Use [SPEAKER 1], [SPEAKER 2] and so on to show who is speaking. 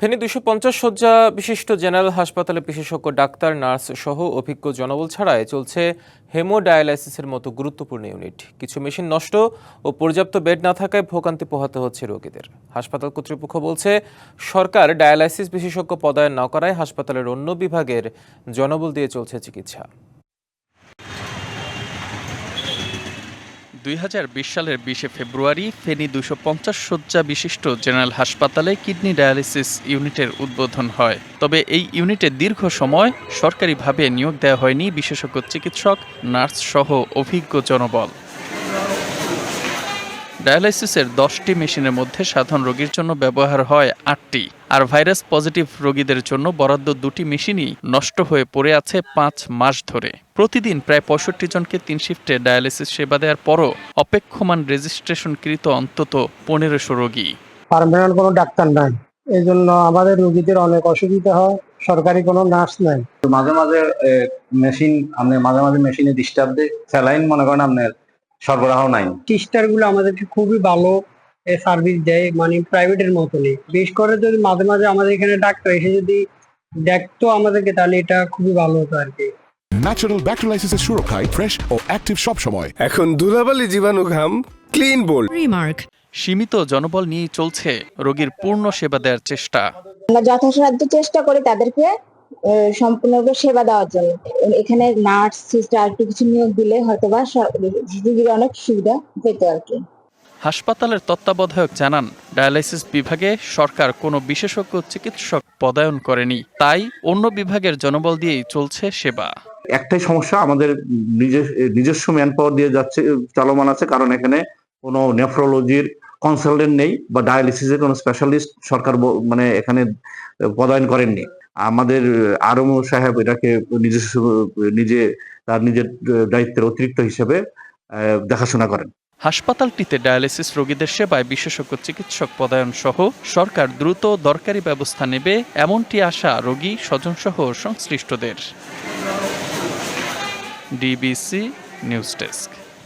[SPEAKER 1] ফেনী দুশো পঞ্চাশ শয্যা বিশিষ্ট জেনারেল হাসপাতালে বিশেষজ্ঞ, ডাক্তার, নার্স সহ অভিজ্ঞ জনবল ছাড়াই চলছে হেমোডায়ালাইসিসের মতো গুরুত্বপূর্ণ ইউনিট। কিছু মেশিন নষ্ট ও পর্যাপ্ত বেড না থাকায় ভোগান্তি পোহাতে হচ্ছে রোগীদের। হাসপাতাল কর্তৃপক্ষ বলছে, সরকার ডায়ালাইসিস বিশেষজ্ঞ পদায়ন না করায় হাসপাতালের অন্য বিভাগের জনবল দিয়ে চলছে চিকিৎসা।
[SPEAKER 2] দুই হাজার বিশ সালের বিশে ফেব্রুয়ারি ফেনী দুশো পঞ্চাশ শয্যা বিশিষ্ট জেনারেল হাসপাতালে কিডনি ডায়ালিসিস ইউনিটের উদ্বোধন হয়। তবে এই ইউনিটে দীর্ঘ সময় সরকারিভাবে নিয়োগ দেওয়া হয়নি বিশেষজ্ঞ চিকিৎসক, নার্স সহ অভিজ্ঞ জনবল। ডায়ালাইসিসের দশটি মেশিনের মধ্যে সাধারণ রোগীর জন্য ব্যবহার হয় আটটি। আর ভাইরাস পজিটিভ রোগীদের জন্য বরাদ্দ দুটি মেশিনই নষ্ট হয়ে পড়ে আছে পাঁচ মাস ধরে। প্রতিদিন প্রায় পঁয়ষট্টি জনকে তিন শিফটে ডায়ালিসিস সেবা দেওয়ার পরও অপেক্ষমান রেজিস্ট্রেশনকৃত অন্তত পনেরোশো রোগী।
[SPEAKER 3] পারমানেন্ট কোনো ডাক্তার নাই। এই জন্য আমাদের রোগীদের অনেক অসুবিধা হয় সরকারি কোনো নার্স নাই।
[SPEAKER 4] মাঝে মাঝে মেশিন আপনার মাঝে মাঝে মেশিনে ডিস্টার্ব দেয় স্যালাইন মনে করেন আপনার সরবরাহ নাই।
[SPEAKER 3] টিস্টারগুলো আমাদেরকে খুবই ভালো সার্ভিস দেয় মানে প্রাইভেটের মতনই। বিশেষ করে যদি মাঝে মাঝে আমাদের এখানে ডাক্তার এসে যদি দেখতো আমাদেরকে তাহলে এটা খুবই ভালো হতো আর কি।
[SPEAKER 5] ন্যাচারাল ব্যাকটেরিয়ালাইসিসের সুরক্ষায় ফ্রেশ ও অ্যাক্টিভ সব সময়
[SPEAKER 6] এখন ধুলাবালি জীবাণু ঘাম ক্লিন বোল্ড
[SPEAKER 7] Remark.
[SPEAKER 2] সীমিত জনবল নিয়ে চলছে রোগীর পূর্ণ সেবা দেওয়ার চেষ্টা।
[SPEAKER 8] আমরা যথাসাধ্য চেষ্টা করি তাদেরকে আহ, সম্পূর্ণরূপে সেবা দেওয়ার জন্য। এখানে নার্স সিস্টার একটু কিছু নিয়োগ দিলে হয়তো বা রোগীর অনেক সুবিধা পেত আর কি।
[SPEAKER 2] হাসপাতালের তত্ত্বাবধায়ক জানান, ডায়ালাইসিস বিভাগে সরকার কোনো বিশেষজ্ঞ চিকিৎসক পদায়ন করেনি। তাই অন্য বিভাগের জনবল দিয়েই চলছে সেবা।
[SPEAKER 4] একটাই সমস্যা, আমাদের নিজস্ব ম্যান পাওয়ার দিয়ে যাচ্ছে, চলমান আছে। কারণ এখানে কোনো নেফ্রোলজির কনসালটেন্ট নেই বা ডায়ালিসিসের কোনো স্পেশালিস্ট সরকার মানে এখানে পদায়ন করেননি। আমাদের আরম সাহেব এটাকে নিজস্ব, নিজে, তার নিজের দায়িত্বের অতিরিক্ত হিসেবে দেখাশোনা করেন।
[SPEAKER 2] হাসপাতালটিতে ডায়ালিসিস রোগীদের সেবায় বিশেষজ্ঞ চিকিৎসক পদায়ন সহ সরকার দ্রুত দরকারি ব্যবস্থা নেবে এমনটি আশা রোগী স্বজনসহ সংশ্লিষ্টদের। DBC news desk.